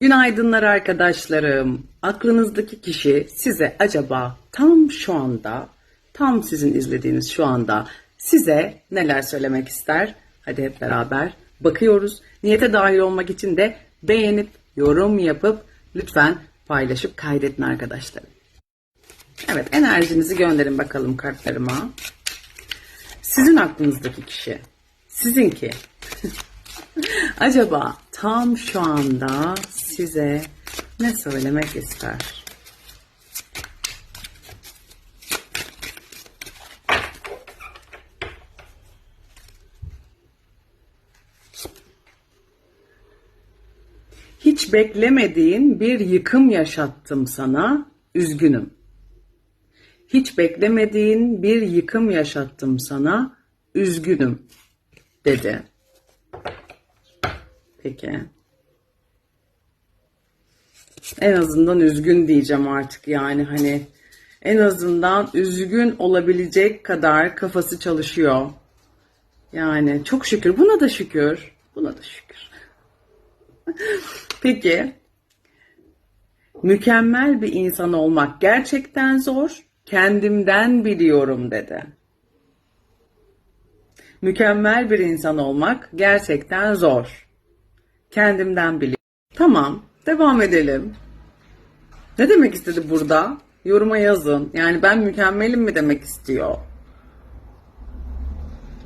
Günaydınlar arkadaşlarım. Aklınızdaki kişi size acaba tam şu anda, tam sizin izlediğiniz şu anda size neler söylemek ister? Hadi hep beraber bakıyoruz. Niyete dahil olmak için de beğenip, yorum yapıp lütfen paylaşıp kaydedin arkadaşlarım. Evet enerjinizi gönderin bakalım kartlarıma. Sizin aklınızdaki kişi, sizinki Acaba tam şu anda size ne söylemek ister? Hiç beklemediğin bir yıkım yaşattım sana, üzgünüm. Hiç beklemediğin bir yıkım yaşattım sana, üzgünüm dedi. Peki. En azından üzgün diyeceğim artık yani hani en azından üzgün olabilecek kadar kafası çalışıyor. Yani çok şükür. Buna da şükür. Buna da şükür. Peki. Mükemmel bir insan olmak gerçekten zor. Kendimden biliyorum dedi. Mükemmel bir insan olmak gerçekten zor. Kendimden biliyorum. Tamam, devam edelim. Ne demek istedi burada? Yoruma yazın. Yani ben mükemmelim mi demek istiyor?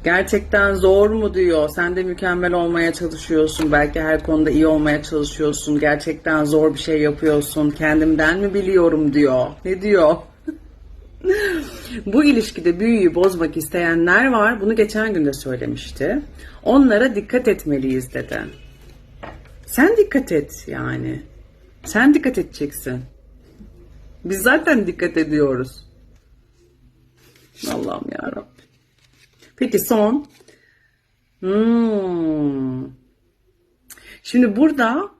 Gerçekten zor mu diyor. Sen de mükemmel olmaya çalışıyorsun. Belki her konuda iyi olmaya çalışıyorsun. Gerçekten zor bir şey yapıyorsun. Kendimden mi biliyorum diyor. Ne diyor? Bu ilişkide büyüyü bozmak isteyenler var. Bunu geçen gün de söylemişti. Onlara dikkat etmeliyiz dedi. Sen dikkat et yani. Sen dikkat edeceksin. Biz zaten dikkat ediyoruz. Allah'ım ya Rabbi. Peki son. Hmm. Şimdi burada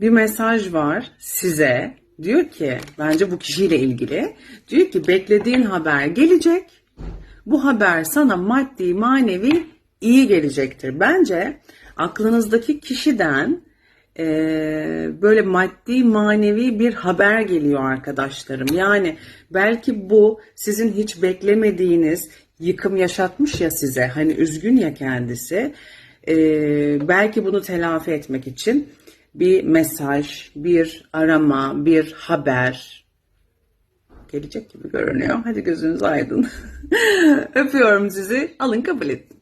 bir mesaj var size. Diyor ki bence bu kişiyle ilgili. Diyor ki beklediğin haber gelecek. Bu haber sana maddi manevi iyi gelecektir. Bence aklınızdaki kişiden e, böyle maddi manevi bir haber geliyor arkadaşlarım. Yani belki bu sizin hiç beklemediğiniz yıkım yaşatmış ya size. Hani üzgün ya kendisi. E, belki bunu telafi etmek için bir mesaj, bir arama, bir haber gelecek gibi görünüyor. Hadi gözünüz aydın. Öpüyorum sizi. Alın kabul edin.